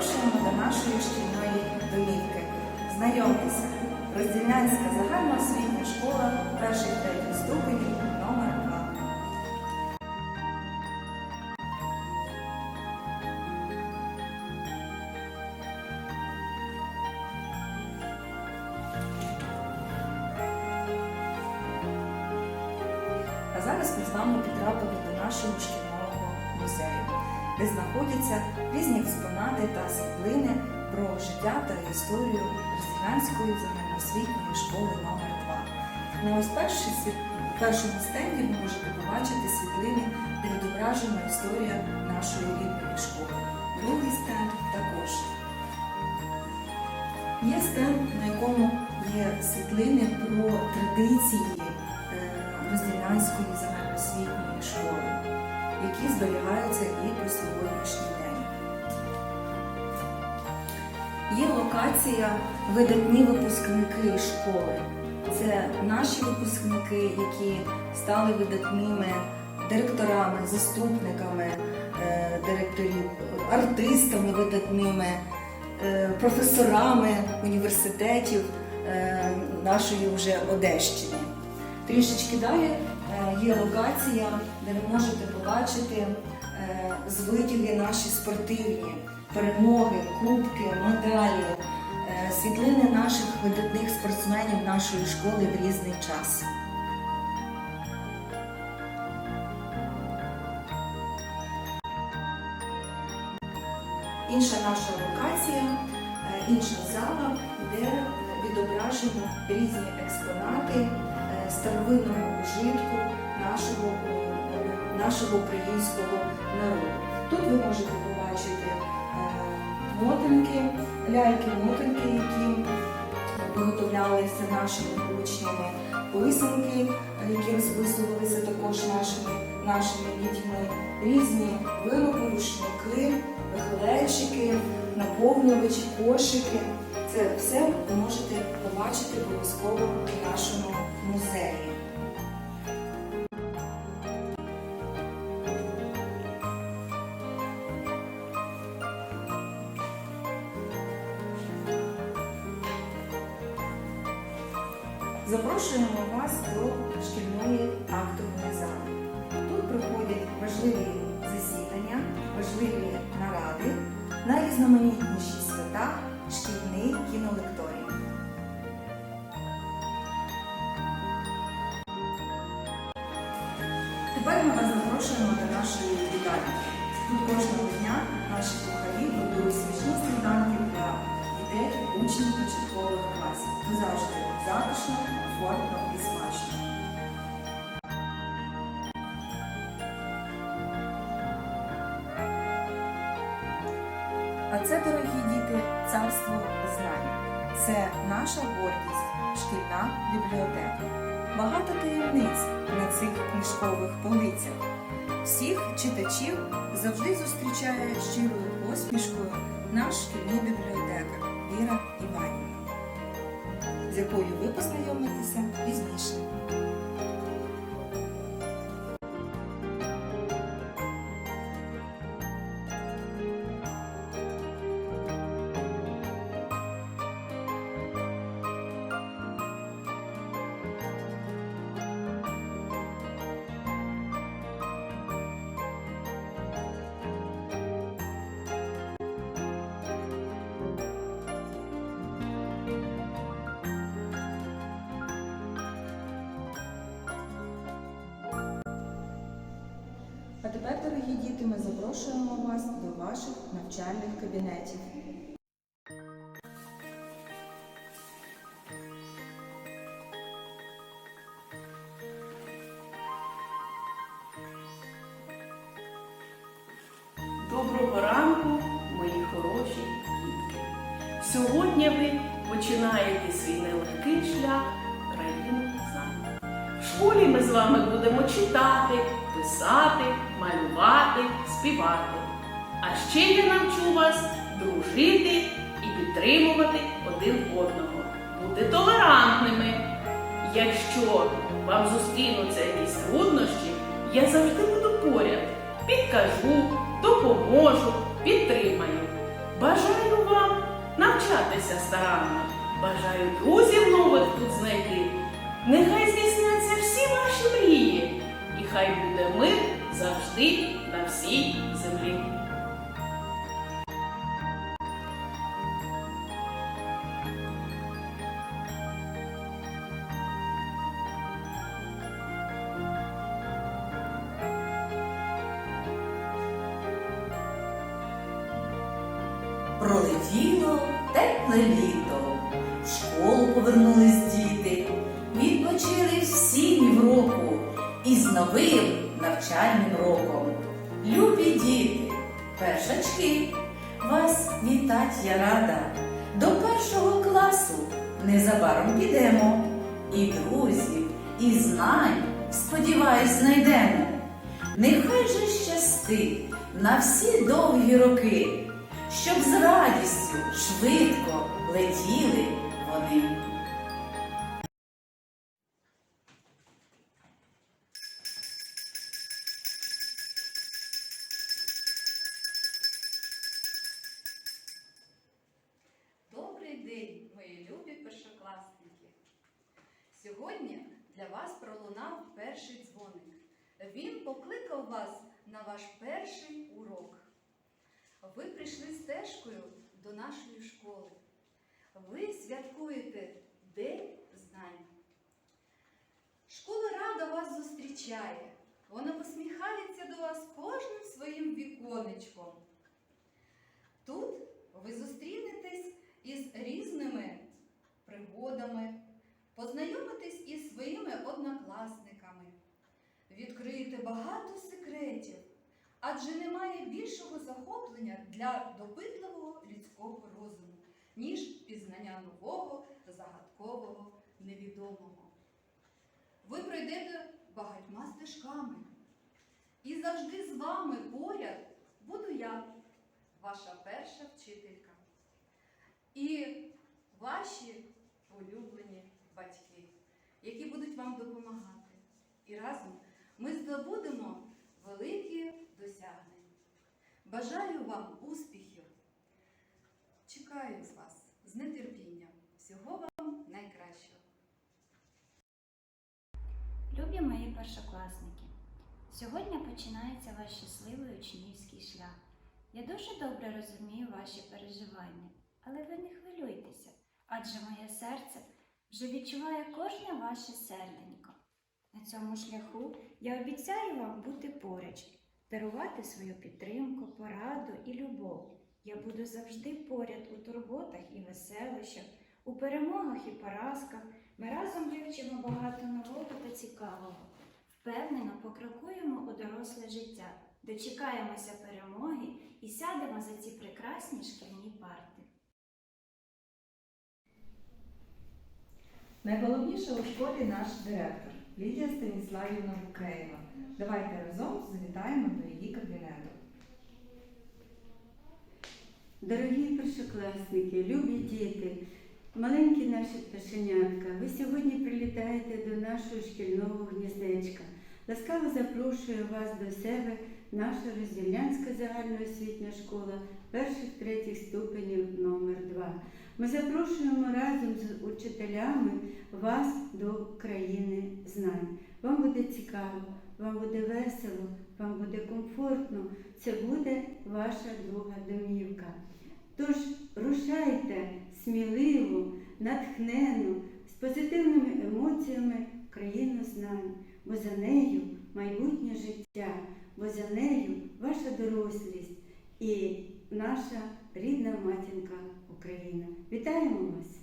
Запрошуємо до нашої шкільної домівки. Знайомтеся, Роздільнянська загальноосвітня школа перших третіх ступенів номер 2. А зараз ми з вами потрапили до нашого шкільного музею, де знаходяться різні експонати та світлини про життя та історію Розділянської загальноосвітньої школи номер 2 На ось першій першому стенді ви можете побачити світлини, де відображена історія нашої рідної школи. Другий стенд також. Є стенд, на якому є світлини про традиції е, Розділянської загальноосвітньої школи, які зберігаються і по сьогоднішній день. Є локація видатні випускники школи. Це наші випускники, які стали видатними директорами, заступниками е, директорів, артистами видатними, е, професорами університетів е, нашої вже Одещини. Трішечки далі є локація, де ви можете побачити е, звитяги наші спортивні, перемоги, кубки, медалі, е, світлини наших видатних спортсменів нашої школи в різний час. Інша наша локація, е, інша зала, де відображено різні експонати е, старовинного ужитку нашого, е, нашого українського народу. Тут ви можете побачити е, мотинки, ляльки-мотинки, які виготовлялися нашими учнями, писанки, які розписувалися також нашими, нашими дітьми, різні вироби, рушники, глечики, наповнювачі, кошики. Це все ви можете побачити обов'язково в нашому музеї. Запрошуємо вас до шкільної актової зали. Тут проходять важливі засідання, важливі наради, найрізноманітніші нашої вітальні. Тут кожного дня наші кухарі готують смачні сніданки для дітей, учнів початкових класів. Тут завжди затишно, комфортно і смачно. А це, дорогі діти, царство знань. Це наша гордість, шкільна бібліотека. Багато таємниць на цих книжкових полицях. Всіх читачів завжди зустрічає щирою посмішкою наш шкільний бібліотекар Віра Іванівна, з якою ви познайомитеся пізніше. Дорогі діти, ми запрошуємо вас до ваших навчальних кабінетів. Доброго ранку, мої хороші дітки. Сьогодні ви починаєте свій нелегкий шлях країну знань. В школі ми з вами будемо читати, писати, малювати, співати. А ще я навчу вас дружити і підтримувати один одного, бути толерантними. Якщо вам зустрінуться якісь труднощі, я завжди буду поряд, підкажу, допоможу, підтримаю. Бажаю вам навчатися старанно. Бажаю друзів нових тут знайти. Нехай здійсняться всі ваші мрії, і хай буде мир завжди на всій землі. Пролетіло тепле літо, в школу повернулись діти, відпочили всі півроку і з новим навчальним роком. Любі діти, першачки, вас вітать я рада. До першого класу незабаром підемо. І друзів, і знань, сподіваюсь, знайдемо. Нехай же щастить на всі довгі роки, щоб з радістю швидко летіли вони. Перший дзвоник. Він покликав вас на ваш перший урок. Ви прийшли стежкою до нашої школи. Ви святкуєте День знань. Школа рада вас зустрічає. Вона посміхається до вас кожним своїм віконечком. Тут ви зустрінетесь із різними пригодами, познайомитесь із своїми однокласниками, відкриєте багато секретів, адже немає більшого захоплення для допитливого людського розуму, ніж пізнання нового, загадкового, невідомого. Ви пройдете багатьма стежками, і завжди з вами поряд буду я, ваша перша вчителька і ваші улюблені батьки, які будуть вам допомагати. І разом ми здобудемо великі досягнення. Бажаю вам успіхів. Чекаю з вас з нетерпінням. Всього вам найкращого. Любі мої першокласники, сьогодні починається ваш щасливий учнівський шлях. Я дуже добре розумію ваші переживання, але ви не хвилюйтеся, адже моє серце вже відчуває кожне ваше серденько. На цьому шляху я обіцяю вам бути поруч, дарувати свою підтримку, пораду і любов. Я буду завжди поряд у турботах і веселищах, у перемогах і поразках. Ми разом вивчимо багато нового та цікавого. Впевнено покрокуємо у доросле життя, дочекаємося перемоги і сядемо за ці прекрасні шкільні парти. Найголовніше у школі наш директор Лідія Станіславівна Букреєва. Давайте разом завітаємо до її кабінету. Дорогі першокласники, любі діти, маленькі наші пташенятка, ви сьогодні прилітаєте до нашого шкільного гніздечка. Ласкаво запрошую вас до себе, наша Роздільнянська загальноосвітня школа перших третіх ступенів номер 2 Ми запрошуємо разом з учителями вас до країни знань. Вам буде цікаво, вам буде весело, вам буде комфортно. Це буде ваша друга домівка. Тож рушайте сміливо, натхненно, з позитивними емоціями країну знань, бо за нею майбутнє життя, бо за нею ваша дорослість і наша рідна матінка Україна. Вітаємо вас!